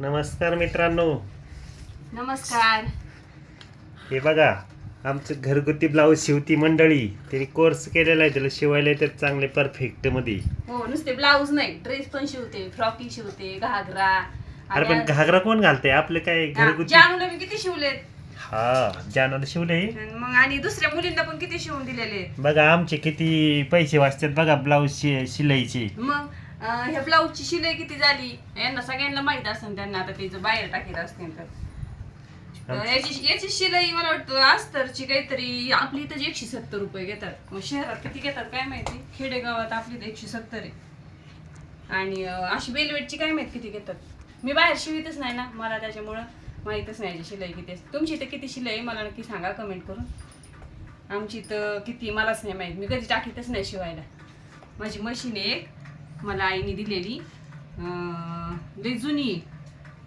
नमस्कार मित्रांनो. नमस्कार. हे बघा आमचं घरगुती ब्लाऊज शिवती मंडळी त्यांनी कोर्स केलेला आहे त्याला शिवायला येतात चांगले परफेक्टमध्ये. हो नुसते ब्लाऊज नाही ड्रेस पण शिवते फ्रॉकी शिवते घागरा अरे पण घागरा कोण घालतंय? आपले काय घरगुती? जानूला मी किती शिवलेत? हा जानवर शिवले? आणि मग आणि दुसऱ्या मुलींना पण किती शिवून दिलेले? बघा आमचे किती पैसे वाचतात बघा ब्लाऊज शि शिलाईचे. मग ह्या ब्लाऊजची शिलाई किती झाली? यांना सगळ्यांना माहीत असेल त्यांना आता ते जर बाहेर टाकीत असतील तर. अं, याची याची शिलाई मला वाटतं अस्तरची काहीतरी आपली इथं एकशे सत्तर रुपये घेतात. मग शहरात किती घेतात काय माहिती? खेडेगावात आपली इथं एकशे सत्तर आहे. आणि अशी बेलवेटची काय माहीत किती घेतात? मी बाहेर शिवितच नाही ना मला त्याच्यामुळं माहीतच नाही याची शिलाई किती असते तुमची इथं किती शिलाई आहे? मला नक्की सांगा कमेंट करून. आमची इथं किती मलाच नाही माहीत. मी कधी टाकीतच नाही शिवायला. माझी मशीन आहे एक. मला आईने दिलेली. लई जुनी.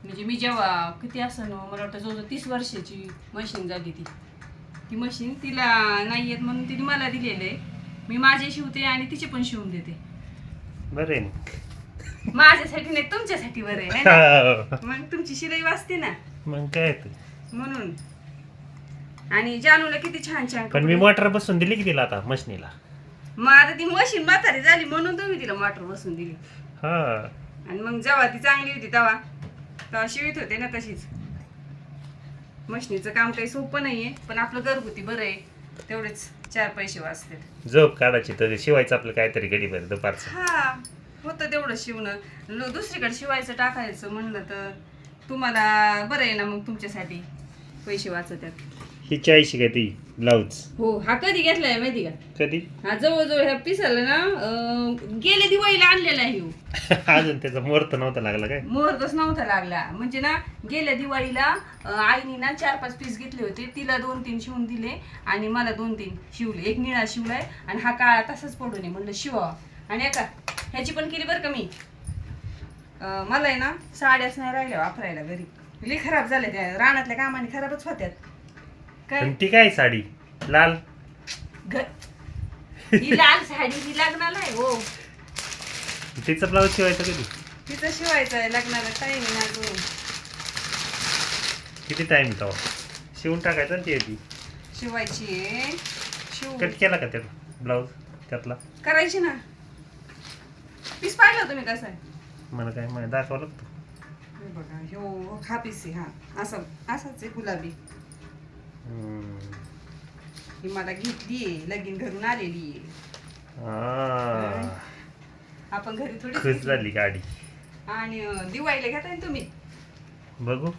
म्हणजे मी जेव्हा किती असं मला वाटतं जवळजवळ तीस वर्षाची मशीन झाली ती. ती मशीन तिला नाही येत म्हणून तिने मला दिलेलं आहे. मी माझे शिवते आणि तिचे पण शिवून देते. बरे माझ्यासाठी नाही तुमच्यासाठी बरं है ना? मग तुमची शिलाई वाचते ना? मग काय. म्हणून. आणि जानूला किती छान छान पण मी मोटर बसून दिली की तिला आता मशनीला मग आता ती मशीन म्हातारी झाली म्हणून तुम्ही तिला मोटर बसून दिली. हा. आणि मग जेव्हा ती चांगली होती तेव्हा तेव्हा शिवित होते ना तशीच. मशनीचं काम काही सोपं नाहीये पण आपलं घरगुती बरं आहे तेवढेच चार पैसे वाचतात. झोप काढायची तर शिवायचं आपलं काहीतरी गडी बरं दुपारचं. हा होतं तेवढं शिवणं. लो- दुसरीकडे शिवायचं टाकायचं म्हणलं तर तुम्हाला बरं आहे ना मग तुमच्यासाठी पैसे वाचतात ही चाळीशी काय ती ब्लाऊज. हो हा कधी घेतलाय माहिती का? कधी? हा जवळजवळ ह्या पिसाला ना अं, गेल्या दिवाळीला आणलेला आहे ह्यो. अजून त्याचा मुहूर्त नव्हता लागला काय? मुहूर्तच नव्हता लागला. म्हणजे ना गेल्या दिवाळीला अं, आईने ना चार पाच पीस घेतले होते. तिला दोन तीन शिवून दिले आणि मला दोन तीन शिवले. एक निळा शिवलाय आणि हा काळा तसाच पडून आहे म्हणलं शिवावा आणि एका ह्याची पण केली बरं का मी. अं, मला आहे ना साड्याच नाही राहिल्या वापरायला घरी. लई खराब झाल्या त्या. रानातल्या कामाने खराबच होत्यात. काय? पण ती काय साडी? लाल. घ- ही लाल साडी ही लग्नाला आहे हो. तिचा ब्लाऊज शिवायचा कधी? तिचं शिवायचं आहे लग्नाला टाईम ना अजून. किती टाइम तेव्हा शिवून टाकायचा ना ती ती शिवायची आहे. शिव कट केला का त्याला ब्लाऊज? त्यातला? करायची ना. पीस पाहिलं तुम्ही कसं आहे? मला काय माहिती दाखवा लागतो. हे बघा ह्यो हा पीस आहे हा. असं असाच आहे गुलाबी. ही मला घेतली आहे लगीन घरून आलेली आहे. आपण घरी थोडी खुश झाली गाडी. आणि अं, दिवाळीला घेताय ना तुम्ही. बघू.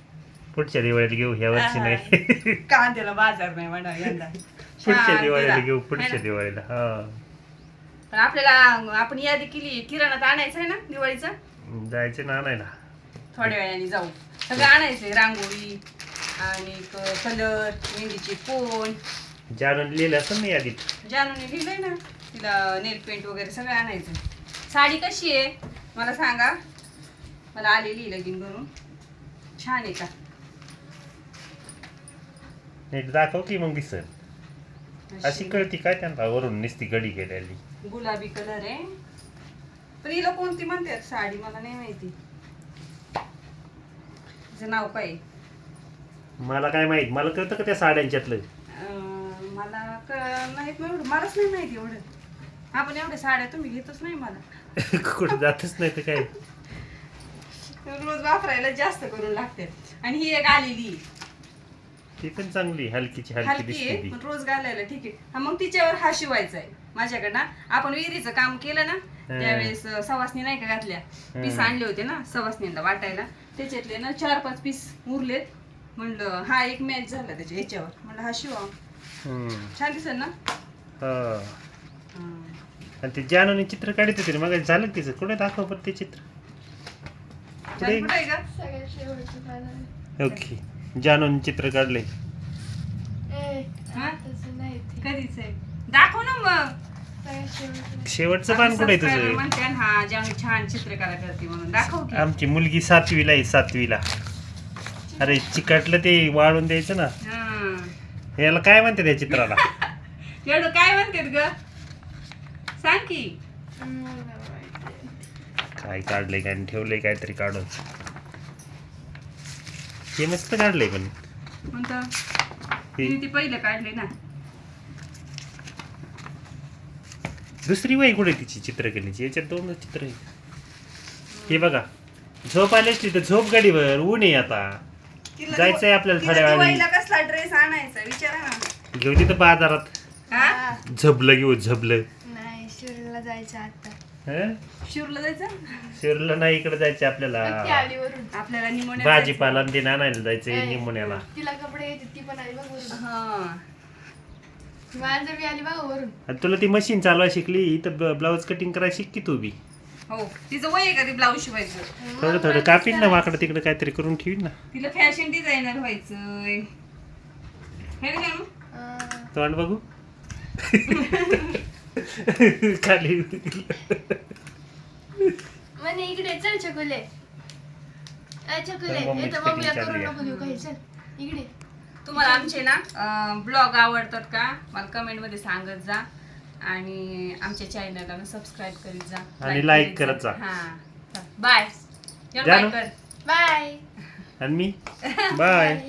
पुढच्या दिवाळीला घेऊ ह्या वर्षी नाही. कांद्याला बाजार नाही म्हणा यंदा. पुढच्या दिवाळीला. घेऊ पुढच्या? दिवाळीला हा. आपल्याला आपण यादी केली किराणात आणायचं आहे ना दिवाळीचं? जायचे ना आणायला. थोड्या वेळाने जाऊ. सगळं आणायचंय रांगोळी. आणि कलर मेहंदीचे कोण जाणून लिहिलं असं नाही यादीत. जानूने लिहिलंय ना तिला नेल पेंट वगैरे सगळं आणायचं. साडी कशी आहे? मला सांगा. मला आलेली लगीन करून. छान आहे का? नीट दाखव की मग दिसन अशी. कळती काय त्यांना? वरून नुसती गडी गेलेली. गुलाबी कलर आहे. पण हिला कोणती म्हणतात? साडी मला नाही माहिती. तिचं नाव काय आहे? मला काय माहीत? मला कळतं का त्या साड्यांच्यातलं? अं, मला माहीत नाही एवढं. मलाच नाही माहिती एवढं. आपण एवढ्या साड्या तुम्ही घेतच नाही मला. कुठं जातच नाही तर काय? रोज वापरायला जास्त करून लागते. आणि ही एक आलेली. ती पण चांगली हलकीची हलकी हलकी दिसते आहे ती. पण रोज घालायला ठीक आहे. हा, मग तिच्यावर हा शिवायचा आहे. माझ्याकडनं. आपण विहिरीचं काम केलं ना त्यावेळेस अं, सवासनी नाही का घातल्या? पीस आणले होते ना सवासनीला वाटायला. त्याच्यातले ना चार पाच पीस उरलेत. म्हणलं हा एक मॅच झाला त्याच्या ह्याच्यावर. म्हणलं हा शिवा. हम्म. छान दिसेल ना? हा. आणि ते जानूने चित्र काढत होते मग झालं का तिचं? कुठे दाखव पण ते चित्र? छान कुठं? आहे का? सगळ्यात शेवटचं पानं. ओके. जानून चित्र काढले. ए, हा? तसं नाही ते. कधीच आहे? दाखव ना मग. सगळ्यात शेवटचं. शेवटचं पान कुठे तुझं? म्हणते ना, हा छान चित्रकला करते म्हणून. दाखव की. आमची मुलगी सातवीला आहे सातवीला. अरे चिकटलं ते वाळून द्यायचं ना. हा. याला काय म्हणते त्या चित्राला? एवढं काय म्हणतात ग? सांग की. काय काढलंय काय आणि ठेवलंय काहीतरी काढून. हे मस्त काढलंय पण. म्हणतं हे. तिने ती पहिलं काढले ना. दुसरी वही कुठे तिची चित्रकलेची? याच्यात दोनच चित्र आहे हे बघा. झोप आली असली तर झोप गाडीवर. ऊन आहे आता. तिला जायचंय आपल्याला तिला थोड्या वेळाने. दिवाळीला कसला ड्रेस आणायचा विचारा ना. घेऊ तिथं बाजारात. हा. झबलं घेऊ झबलं. नाही शिवला जायचं आता. हं? शिवला जायचं? शिरलं नाही इकडे जायचं ती आपल्याला निमोनिया भाजीपाला आणि ते आणायला जायचंय ए, निमुण्याला तिला कपडे घ्यायचे ती पण आली बघ वरून. हा. माझं बी आली बघ वरून. आणि तुला ती मशीन चालवायला शिकली इथं ब्लाऊज कटिंग करायला शिक की तू बी? हो. तिचं वय आहे का ते ब्लाऊज शिवायचं? थोडं थोडं कापीन ना वाकडं तिकडं काहीतरी करून ठेवीन ना. तिला फॅशन डिझायनर व्हायचंय. हे ना जानू? अं, तोंड बघू? खाली म्हणे इकडे चल चकुले अय चकुले तर मम्मीची इथं मम्मीला fitting करून चालली नको देऊ काही चल इकडे तुम्हाला आमचे ना ब्लॉग आवडतात का? मला कमेंटमध्ये सांगत जा. आणि आमच्या चॅनलला सबस्क्राईब करीत जा. आणि like करत जा. हा. बाय? कर. बाय आणि मी? बाय